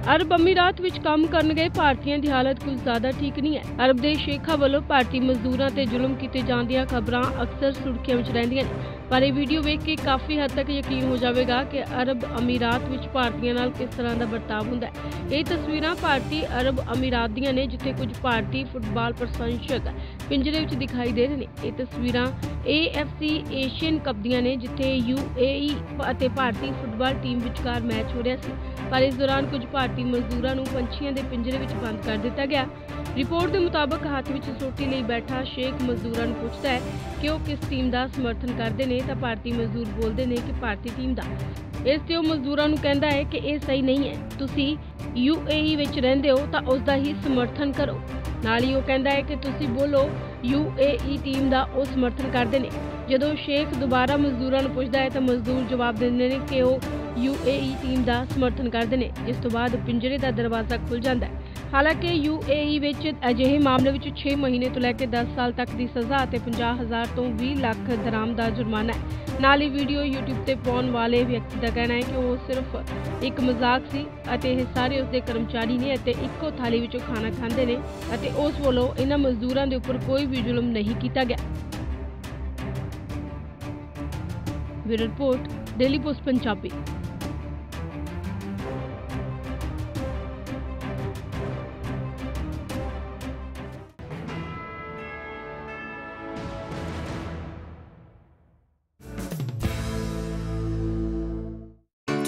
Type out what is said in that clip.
ਅਰਬ ਅਮੀਰਾਤ ਵਿੱਚ ਕੰਮ ਕਰਨ ਗਏ ਭਾਰਤੀਆਂ ਦੀ ਹਾਲਤ ਕੁਝ ਜ਼ਿਆਦਾ ਠੀਕ ਨਹੀਂ ਹੈ। ਅਰਬ ਦੇ ਸ਼ੇਖਾਂ ਵੱਲੋਂ ਭਾਰਤੀ ਮਜ਼ਦੂਰਾਂ ਤੇ ਜ਼ੁਲਮ ਕੀਤੇ ਜਾਣ ਦੀਆਂ ਖਬਰਾਂ ਅਕਸਰ ਸੁਰਖੀਆਂ ਵਿੱਚ ਰਹਿੰਦੀਆਂ ਨੇ। ਪਰ ਇਹ ਵੀਡੀਓ ਵੇਖ ਕੇ ਕਾਫੀ ਹੱਦ ਤੱਕ ਯਕੀਨ ਹੋ ਜਾਵੇਗਾ ਕਿ ਅਰਬ ਅਮੀਰਾਤ ਵਿੱਚ ਭਾਰਤੀਆਂ ਨਾਲ ਕਿਸ ਤਰ੍ਹਾਂ ਦਾ ਵਰਤਾਅ ਹੁੰਦਾ ਹੈ। ਇਹ ਤਸਵੀਰਾਂ ਭਾਰਤੀ ਅਰਬ ਅਮੀਰਾਤ ਦੀਆਂ ਨੇ, ਜਿੱਥੇ ਕੁਝ ਭਾਰਤੀ ਫੁੱਟਬਾਲ ਪ੍ਰਸ਼ੰਸਕ ਪਿੰਜਰੇ ਵਿੱਚ ਦਿਖਾਈ ਦੇ ਰਹੇ ਨੇ। ਇਹ ਤਸਵੀਰਾਂ AFC ਏਸ਼ੀਅਨ ਕੱਪ ਦੀਆਂ ਨੇ, ਜਿੱਥੇ UAE ਅਤੇ ਭਾਰਤੀ ਫੁੱਟਬਾਲ ਟੀਮ ਵਿਚਕਾਰ ਮੈਚ ਹੋ ਰਿਹਾ ਸੀ। ਪਰ ਇਸ ਦੌਰਾਨ ਕੁਝ ਭਾਰਤੀ ਮਜ਼ਦੂਰਾਂ ਨੂੰ ਪੰਛੀਆਂ ਦੇ ਪਿੰਜਰੇ ਵਿੱਚ ਬੰਦ ਕਰ ਦਿੱਤਾ ਗਿਆ। ਰਿਪੋਰਟ ਦੇ ਮੁਤਾਬਕ ਹੱਥ ਵਿੱਚ ਸੋਟੀ ਲਈ ਬੈਠਾ ਸ਼ੇਖ ਮਜ਼ਦੂਰਾਂ ਨੂੰ ਪੁੱਛਦਾ ਹੈ ਕਿ ਉਹ ਕਿਸ ਟੀਮ ਦਾ ਸਮਰਥਨ ਕਰਦੇ ਨੇ, ਤਾਂ ਭਾਰਤੀ ਮਜ਼ਦੂਰ ਬੋਲਦੇ ਨੇ ਕਿ ਭਾਰਤੀ ਟੀਮ ਦਾ। ਇਸ ਤੇ ਉਹ ਮਜ਼ਦੂਰਾਂ ਨੂੰ ਕਹਿੰਦਾ ਹੈ ਕਿ ਇਹ ਸਹੀ ਨਹੀਂ ਹੈ। ਤੁਸੀਂ UAE ਵਿੱਚ ਰਹਿੰਦੇ ਹੋ, ਤਾਂ ਉਸ ਦਾ ਹੀ ਸਮਰਥਨ ਕਰੋ। ਨਾਲ ਹੀ ਉਹ ਕਹਿੰਦਾ ਹੈ ਕਿ ਤੁਸੀਂ ਬੋਲੋ UAE ਟੀਮ ਦਾ ਉਹ ਸਮਰਥਨ ਕਰਦੇ ਨੇ। ਜਦੋਂ ਸ਼ੇਖ ਦੁਬਾਰਾ ਮਜ਼ਦੂਰਾਂ ਨੂੰ ਪੁੱਛਦਾ ਹੈ ਤਾਂ ਮਜ਼ਦੂਰ ਜਵਾਬ ਦਿੰਦੇ ਨੇ ਕਿ ਉਹ UAE ਟੀਮ ਦਾ ਸਮਰਥਨ ਕਰਦੇ ਨੇ। ਜਿਸ ਤੋਂ ਬਾਅਦ ਪਿੰਜਰੇ ਦਾ ਦਰਵਾਜ਼ਾ ਖੁੱਲ ਜਾਂਦਾ ਹੈ। ਹਾਲਾਂਕਿ UAE ਵਿੱਚ ਅਜਿਹੇ ਮਾਮਲੇ ਵਿੱਚ 6 ਮਹੀਨੇ ਤੋਂ ਲੈ ਕੇ 10 ਸਾਲ ਤੱਕ ਦੀ ਸਜ਼ਾ ਅਤੇ 50000 ਤੋਂ 20 ਲੱਖ ਦਰਾਮ ਦਾ ਜੁਰਮਾਨਾ ਹੈ। ਨਾਲ ਹੀ ਵੀਡੀਓ YouTube ਤੇ ਪਾਉਣ ਵਾਲੇ ਵਿਅਕਤੀ ਦਾ ਕਹਿਣਾ ਹੈ ਕਿ ਉਹ ਸਿਰਫ ਇੱਕ ਮਜ਼ਾਕ ਸੀ ਅਤੇ ਇਹ ਸਾਰੇ ਉਸਦੇ ਕਰਮਚਾਰੀ ਨੇ ਅਤੇ ਇੱਕੋ ਥਾਲੀ ਵਿੱਚੋਂ ਖਾਣਾ ਖਾਂਦੇ ਨੇ ਅਤੇ ਉਸ ਵੱਲੋਂ ਇਹਨਾਂ ਮਜ਼ਦੂਰਾਂ ਦੇ ਉੱਪਰ ਕੋਈ ਵੀ ਜ਼ੁਲਮ ਨਹੀਂ ਕੀਤਾ ਗਿਆ। Bureau report, Daily Post, Punjabi.